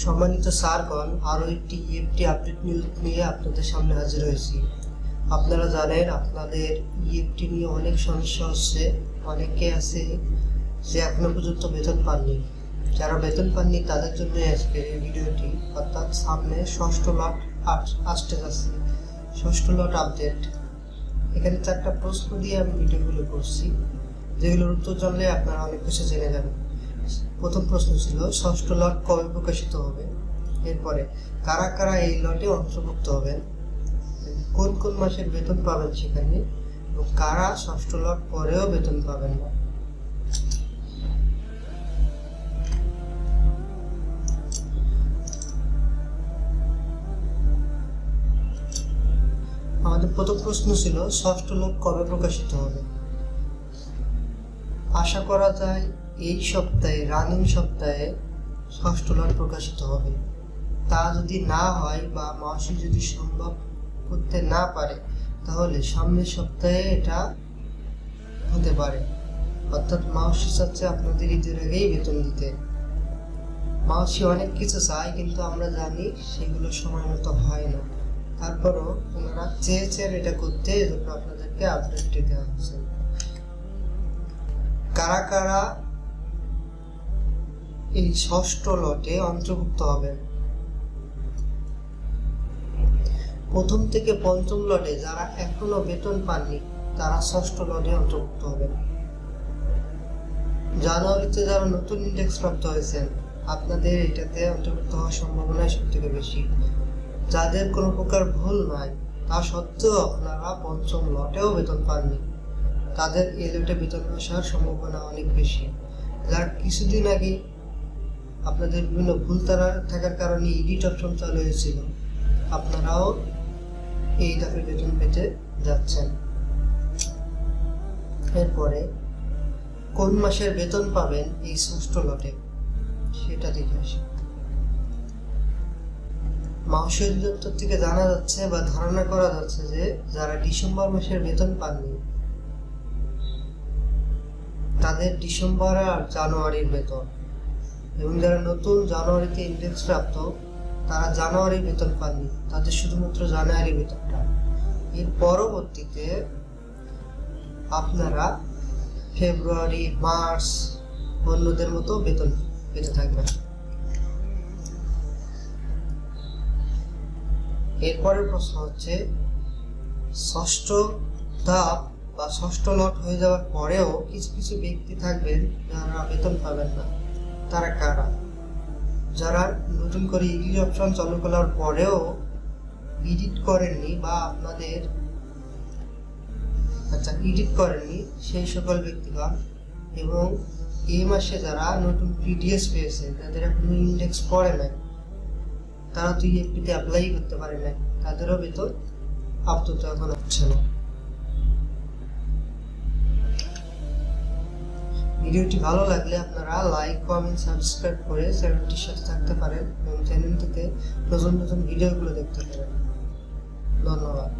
সম্মানিত স্যারগণ আরও একটি ইএফটি আপডেট নিউজ নিয়ে আপনাদের সামনে হাজির হয়েছি। আপনারা জানেন, আপনাদের ইএফটি নিয়ে অনেক সমস্যা হচ্ছে, অনেকে আছে যে এখনও পর্যন্ত বেতন পাননি। যারা বেতন পাননি, তাদের জন্য আজকের এই ভিডিওটি, অর্থাৎ সামনে ষষ্ঠ লট আস- আসতে যাচ্ছে। ষষ্ঠ লট আপডেট এখানে চারটা প্রশ্ন দিয়ে আমি ভিডিওগুলো করছি। যেগুলোর উত্তর জানলে আপনারা অনেক কিছু জেনে যাবেন। প্রথম প্রশ্ন ছিল, ষষ্ঠ লট কবে প্রকাশিত হবে? এরপরে, কারা কারা এই লটে অন্তর্ভুক্ত হবেন? কোন কোন মাসের বেতন পাবেন সেখানে? এবং কারা ষষ্ঠ লট পরেও বেতন পাবেন না? আমাদের প্রথম প্রশ্ন ছিল, ষষ্ঠ লট কবে প্রকাশিত হবে? আশা করা যায় এই সপ্তাহে, রানিং সপ্তাহে ষষ্ঠ লট প্রকাশিত হবে। তা যদি না হয় বা মাসি যদি সম্ভব করতে না পারে, তাহলে সামনের সপ্তাহে এটা হতে পারে। অর্থাৎ মাউসি চাচ্ছে আপনাদের ঈদের আগেই বেতন দিতে। মাউসি অনেক কিছু চায় কিন্তু আমরা জানি সেগুলো সময় মতো হয় না। তারপরও ওনারা চেয়েছেন এটা করতে, এজন্য আপনাদেরকে আপডেটটি দেওয়া হচ্ছে। কারা কারা এই ষষ্ঠ লটে অন্তর্ভুক্ত হবেন? প্রথম থেকে পঞ্চম লটে যারা এখনও বেতন পাননি, তারা ষষ্ঠ লটে অন্তর্ভুক্ত হবেন। জানুয়ারিতে যারা নতুন ইন্ডেক্স প্রাপ্ত হয়েছেন, আপনাদের এটাতে অন্তর্ভুক্ত হওয়ার সম্ভাবনা সব থেকে বেশি। যাদের কোনো প্রকার ভুল নাই, তা সত্ত্বেও আপনারা পঞ্চম লটেও বেতন পাননি। তাদের এই লটে বেতন আসার সম্ভাবনা অনেক বেশি। যার কিছুদিন আগে আপনাদের বিভিন্ন ভুল তারা থাকার কারণে ইডিট অপশন চালু হয়েছিল। আপনারাও এই ধাপে বেতন পেতে যাচ্ছেন। এরপরে, কোন মাসের বেতন পাবেন এই ষষ্ঠ লটে? সেটা দেখে আসি। মাংসী অধিদপ্তর থেকে জানা যাচ্ছে বা ধারণা করা যাচ্ছে যে যারা ডিসেম্বর মাসের বেতন পাননি তাদের ডিসেম্বর আর জানুয়ারির বেতন। এবং যারা নতুন জানুয়ারিতে ইন্ডেক্স প্রাপ্ত, তারা জানুয়ারির বেতন পাননি। তাদের শুধুমাত্র জানুয়ারি বেতনটা। এর পরবর্তীতে আপনারা ফেব্রুয়ারি, মার্চ অন্যদের মতো বেতন পেতে থাকবেন। এরপরের প্রশ্ন হচ্ছে, ষষ্ঠ ধাপ বা ষষ্ঠ লট হয়ে যাওয়ার পরেও কিছু কিছু ব্যক্তি থাকবেন যারা বেতন পাবেন না। তারা কারা? যারা নতুন করে ইংলিশ অপশন চালু করার পরেও এডিট করেননি বা আপনাদের আচ্ছা এডিট করেননি সেই সকল ব্যক্তিগণ এবং এই মাসে যারা নতুন পিডিএস পেয়েছে, তাদের এখনও ইন্ডেক্স পড়ে নাই। তারা তো ইএফপিতে অ্যাপ্লাই করতে পারে নাই। তাদেরও বেতন আপাতত এখন হচ্ছে না। ভিডিওটি ভালো লাগলে আপনারা লাইক কমেন্ট সাবস্ক্রাইব করে চ্যানেলটির সাথে থাকতে পারেন এবং চ্যানেলটিতে নতুন নতুন ভিডিওগুলো দেখতে পারেন। ধন্যবাদ।